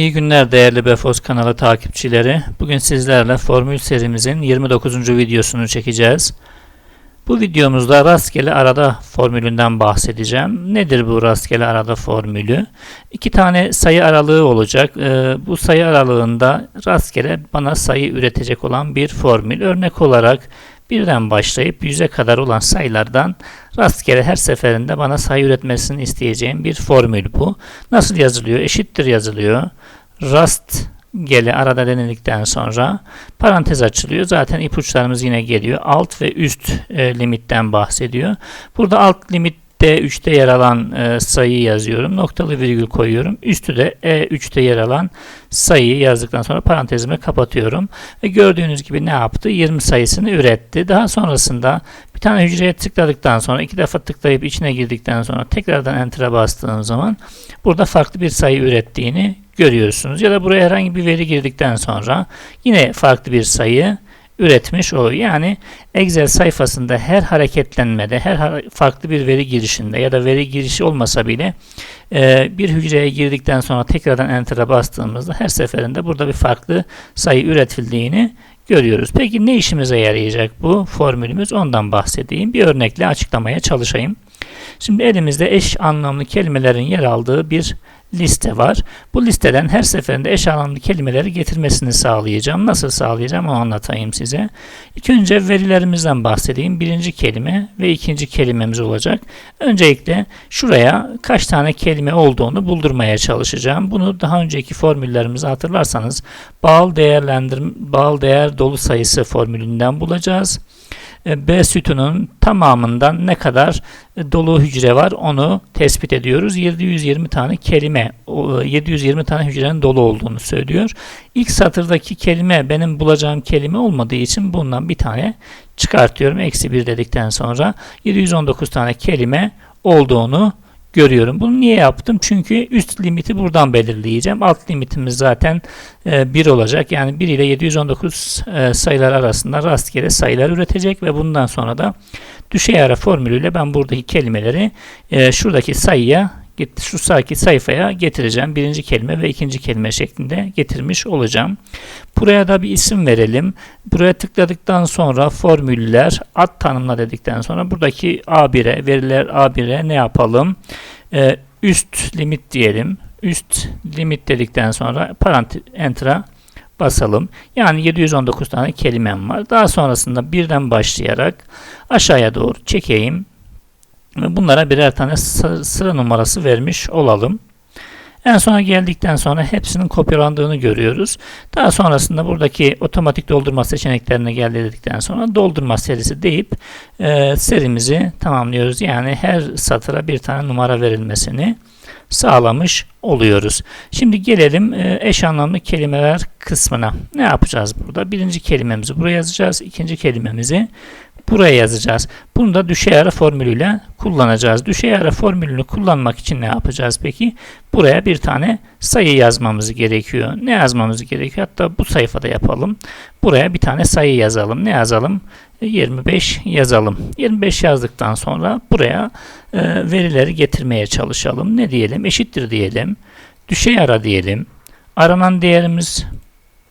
İyi günler değerli Befos kanalı takipçileri. Bugün sizlerle formül serimizin 29. videosunu çekeceğiz. Bu videomuzda rastgele arada formülünden bahsedeceğim. Nedir bu rastgele arada formülü? İki tane sayı aralığı olacak. Ee, bu sayı aralığında rastgele bana sayı üretecek olan bir formül. Örnek olarak birden başlayıp yüze kadar olan sayılardan rastgele her seferinde bana sayı üretmesini isteyeceğim bir formül bu. Nasıl yazılıyor? Eşittir yazılıyor. Rast gele arada denildikten sonra parantez açılıyor. Zaten ipuçlarımız yine geliyor. Alt ve üst e, limitten bahsediyor. Burada alt limitte 3'te yer alan e, sayıyı yazıyorum. Noktalı virgül koyuyorum. Üstü de E3'te yer alan sayıyı yazdıktan sonra parantezimi kapatıyorum. Ve gördüğünüz gibi ne yaptı? 20 sayısını üretti. Daha sonrasında bir tane hücreye tıkladıktan sonra iki defa tıklayıp içine girdikten sonra tekrardan enter'a bastığım zaman burada farklı bir sayı ürettiğini görüyorsunuz. Ya da buraya herhangi bir veri girdikten sonra yine farklı bir sayı üretmiş oluyor. Yani Excel sayfasında her hareketlenmede, her farklı bir veri girişinde ya da veri girişi olmasa bile e, bir hücreye girdikten sonra tekrardan Enter'a bastığımızda her seferinde burada bir farklı sayı üretildiğini görüyoruz. Peki ne işimize yarayacak bu formülümüz? Ondan bahsedeyim. Bir örnekle açıklamaya çalışayım. Şimdi elimizde eş anlamlı kelimelerin yer aldığı bir liste var. Bu listeden her seferinde eş anlamlı kelimeleri getirmesini sağlayacağım. Nasıl sağlayacağım onu anlatayım size. İlk önce verilerimizden bahsedeyim. Birinci kelime ve ikinci kelimemiz olacak. Öncelikle şuraya kaç tane kelime olduğunu buldurmaya çalışacağım. Bunu daha önceki formüllerimizi hatırlarsanız değerlendirme bağıl değer dolu sayısı formülünden bulacağız. E, B sütunun tamamından ne kadar e, dolu hücre var onu tespit ediyoruz. 720 tane kelime, 720 tane hücrenin dolu olduğunu söylüyor. İlk satırdaki kelime benim bulacağım kelime olmadığı için bundan bir tane çıkartıyorum. Eksi 1 dedikten sonra 719 tane kelime olduğunu görüyorum. Bunu niye yaptım? Çünkü üst limiti buradan belirleyeceğim. Alt limitimiz zaten e, 1 olacak. Yani 1 ile 719 e, sayılar arasında rastgele sayılar üretecek ve bundan sonra da düşey ara formülüyle ben buradaki kelimeleri e, şuradaki sayıya şu sağki sayfaya getireceğim. Birinci kelime ve ikinci kelime şeklinde getirmiş olacağım. Buraya da bir isim verelim. Buraya tıkladıktan sonra formüller ad tanımla dedikten sonra buradaki A1'e veriler A1'e ne yapalım? Ee, üst limit diyelim. Üst limit dedikten sonra parantez enter'a basalım. Yani 719 tane kelimem var. Daha sonrasında birden başlayarak aşağıya doğru çekeyim. Bunlara birer tane sıra numarası vermiş olalım. En sona geldikten sonra hepsinin kopyalandığını görüyoruz. Daha sonrasında buradaki otomatik doldurma seçeneklerine geldi dedikten sonra doldurma serisi deyip e, serimizi tamamlıyoruz. Yani her satıra bir tane numara verilmesini sağlamış oluyoruz. Şimdi gelelim e, eş anlamlı kelimeler kısmına. Ne yapacağız burada? Birinci kelimemizi buraya yazacağız. İkinci kelimemizi buraya yazacağız. Bunu da düşey ara formülüyle kullanacağız. Düşey ara formülünü kullanmak için ne yapacağız peki? Buraya bir tane sayı yazmamız gerekiyor. Ne yazmamız gerekiyor? Hatta bu sayfada yapalım. Buraya bir tane sayı yazalım. Ne yazalım? 25 yazalım. 25 yazdıktan sonra buraya e, verileri getirmeye çalışalım. Ne diyelim? Eşittir diyelim. Düşey ara diyelim. Aranan değerimiz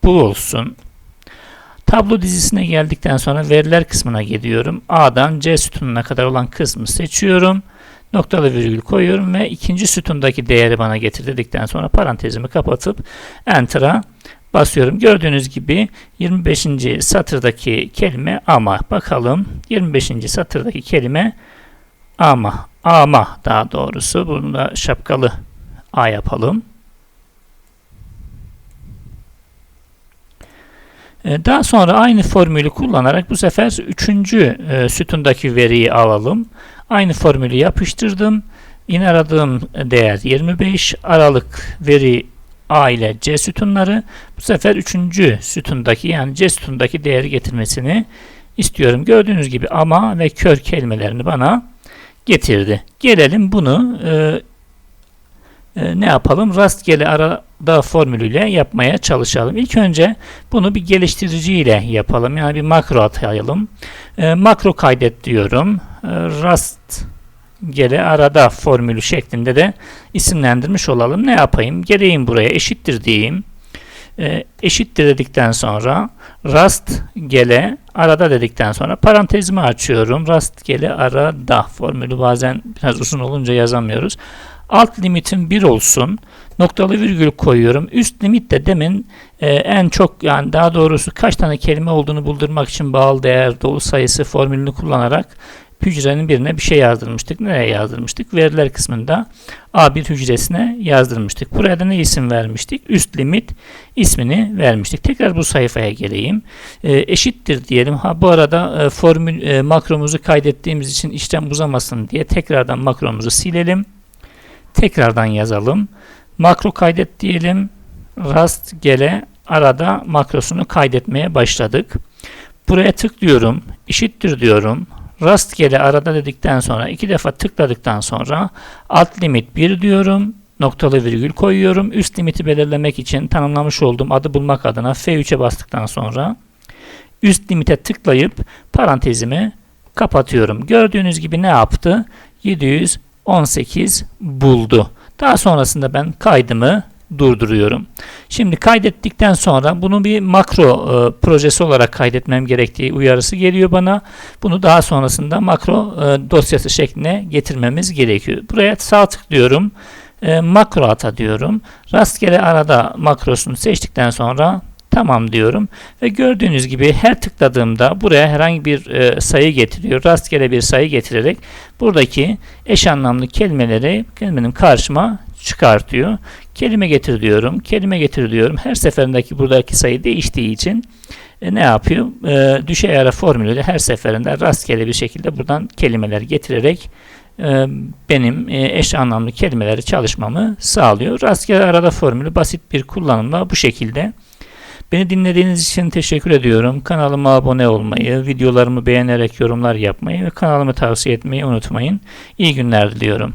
bu olsun. Tablo dizisine geldikten sonra veriler kısmına gidiyorum. A'dan C sütununa kadar olan kısmı seçiyorum. Noktalı virgül koyuyorum ve ikinci sütundaki değeri bana getir dedikten sonra parantezimi kapatıp Enter'a basıyorum. Gördüğünüz gibi 25. satırdaki kelime ama. Bakalım 25. satırdaki kelime ama. Ama daha doğrusu. Bunu da şapkalı A yapalım. Daha sonra aynı formülü kullanarak bu sefer üçüncü e, sütundaki veriyi alalım. Aynı formülü yapıştırdım. Yine aradığım değer 25. Aralık veri A ile C sütunları. Bu sefer üçüncü sütundaki yani C sütundaki değeri getirmesini istiyorum. Gördüğünüz gibi ama ve kör kelimelerini bana getirdi. Gelelim bunu e, e, ne yapalım? Rastgele arada formülüyle yapmaya çalışalım. İlk önce bunu bir geliştirici ile yapalım. Yani bir makro atayalım. E, makro kaydet diyorum. E, rast gele arada formülü şeklinde de isimlendirmiş olalım. Ne yapayım? Geleyim buraya eşittir diyeyim. E, eşittir dedikten sonra rast gele arada dedikten sonra parantezimi açıyorum. Rast gele arada formülü bazen biraz uzun olunca yazamıyoruz. Alt limitim 1 olsun. Noktalı virgül koyuyorum. Üst limit de demin e, en çok yani daha doğrusu kaç tane kelime olduğunu buldurmak için bağlı değer dolu sayısı formülünü kullanarak hücrenin birine bir şey yazdırmıştık. Nereye yazdırmıştık? Veriler kısmında A1 hücresine yazdırmıştık. Buraya da ne isim vermiştik? Üst limit ismini vermiştik. Tekrar bu sayfaya geleyim. E, eşittir diyelim. Ha bu arada e, formül e, makromuzu kaydettiğimiz için işlem uzamasın diye tekrardan makromuzu silelim. Tekrardan yazalım. Makro kaydet diyelim. Rastgele arada makrosunu kaydetmeye başladık. Buraya tıklıyorum. Eşittir diyorum. Rastgele arada dedikten sonra iki defa tıkladıktan sonra alt limit 1 diyorum. Noktalı virgül koyuyorum. Üst limiti belirlemek için tanımlamış olduğum adı bulmak adına F3'e bastıktan sonra üst limite tıklayıp parantezimi kapatıyorum. Gördüğünüz gibi ne yaptı? 718 buldu. Daha sonrasında ben kaydımı durduruyorum. Şimdi kaydettikten sonra bunu bir makro e, projesi olarak kaydetmem gerektiği uyarısı geliyor bana. Bunu daha sonrasında makro e, dosyası şekline getirmemiz gerekiyor. Buraya sağ tıklıyorum. E, makro ata diyorum. Rastgele arada makrosunu seçtikten sonra Tamam diyorum ve gördüğünüz gibi her tıkladığımda buraya herhangi bir e, sayı getiriyor. Rastgele bir sayı getirerek buradaki eş anlamlı kelimeleri kelimenin karşıma çıkartıyor. Kelime getir diyorum. Kelime getir diyorum. Her seferindeki buradaki sayı değiştiği için e, ne yapıyor? E, düşey ara formülüyle her seferinde rastgele bir şekilde buradan kelimeler getirerek e, benim e, eş anlamlı kelimeleri çalışmamı sağlıyor. Rastgele arada formülü basit bir kullanımla bu şekilde Beni dinlediğiniz için teşekkür ediyorum. Kanalıma abone olmayı, videolarımı beğenerek yorumlar yapmayı ve kanalımı tavsiye etmeyi unutmayın. İyi günler diliyorum.